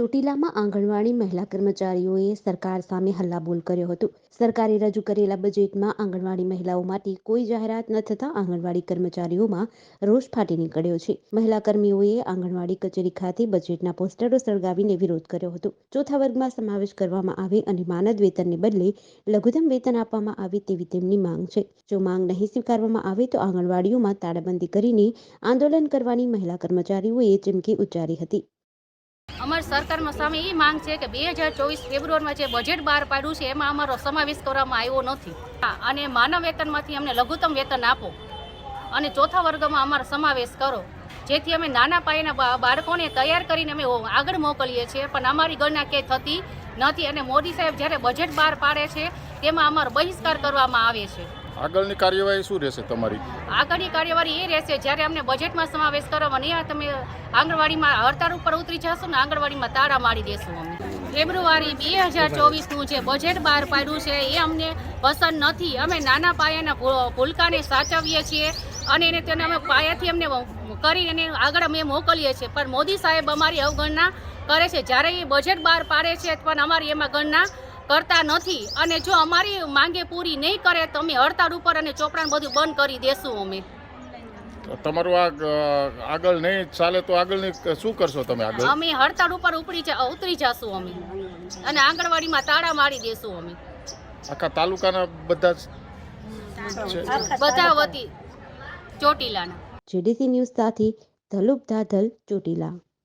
ચોટીલામાં આંગણવાડી મહિલા કર્મચારીઓએ સરકાર સામે હલ્લાબોલ કર્યો હતો. સરકારે રજૂ કરેલા બજેટમાં આંગણવાડી મહિલાઓ માટે કોઈ જાહેરાત ન થતાં આંગણવાડી કર્મચારીઓમાં રોષ ફાટી નીકળ્યો છે. મહિલા કર્મીઓએ આંગણવાડી કચેરી ખાતે બજેટના પોસ્ટરો સળગાવીને વિરોધ કર્યો હતો. ચોથા વર્ગમાં સમાવેશ કરવામાં આવે અને માનદ વેતનને બદલે લઘુત્તમ વેતન આપવામાં આવે તેવી તેમની માંગ છે. જો માંગ નહીં સ્વીકારવામાં આવે તો આંગણવાડીઓમાં તાળાબંધી કરીને આંદોલન કરવાની મહિલા કર્મચારીઓએ ચીમકી ઉચ્ચારી હતી. અમારી સરકારમાં સામે એ માંગ છે કે બે હજાર ચોવીસ ફેબ્રુઆરીમાં જે બજેટ બહાર પાડ્યું છે, એમાં અમારો સમાવેશ કરવામાં આવ્યો નથી. અને માનવ વેતનમાંથી અમને લઘુત્તમ વેતન આપો. અને ચોથા વર્ગમાં અમારો સમાવેશ કરો. જેથી અમે નાના પાયાના બાળકોને તૈયાર કરીને અમે આગળ મોકલીએ છીએ. પણ અમારી ગણના ક્યાંય થતી નથી. અને મોદી સાહેબ જ્યારે બજેટ બહાર પાડે છે, તેમાં અમારો બહિષ્કાર કરવામાં આવે છે. આગળની કાર્યવાહી શું રહેશે તમારી? આગળની કાર્યવાહી એ રહેશે, જ્યારે અમને બજેટમાં સમાવેશ કરવામાં નહીં તમે આંગણવાડીમાં હડતાળ ઉપર ઉતરી જશો ને આંગણવાડીમાં તાળા મારી દેશું અમે. ફેબ્રુઆરી બે હજાર ચોવીસનું જે બજેટ બહાર પાડ્યું છે, એ અમને પસંદ નથી. અમે નાના પાયાના ભૂલકાને સાચવીએ છીએ અને એને તેને અમે પાયાથી અમને કરી અને આગળ અમે મોકલીએ છીએ. પણ મોદી સાહેબ અમારી અવગણના કરે છે. જ્યારે એ બજેટ બહાર પાડે છે પણ અમારી એમાં ગણના કરતા નથી. અને જો અમારી માંગે પૂરી નહીં કરે તો અમે હડતાળ ઉપર અને ચોપડાને બધું બંધ કરી દેશું અમે. તમારું આ આગળ નહીં ચાલે તો આગળની શું કરશો તમે આગળ? અમે હડતાળ ઉપર ઉપરી જા- ઉતરી જશું અમે. અને આંગણવાડીમાં તાળા મારી દેશું અમે. આખા તાલુકાના બધા બધા વતી ચોટીલાના. જેડીસી ન્યૂઝ સાથે ધલુપ ધાધલ ચોટીલા.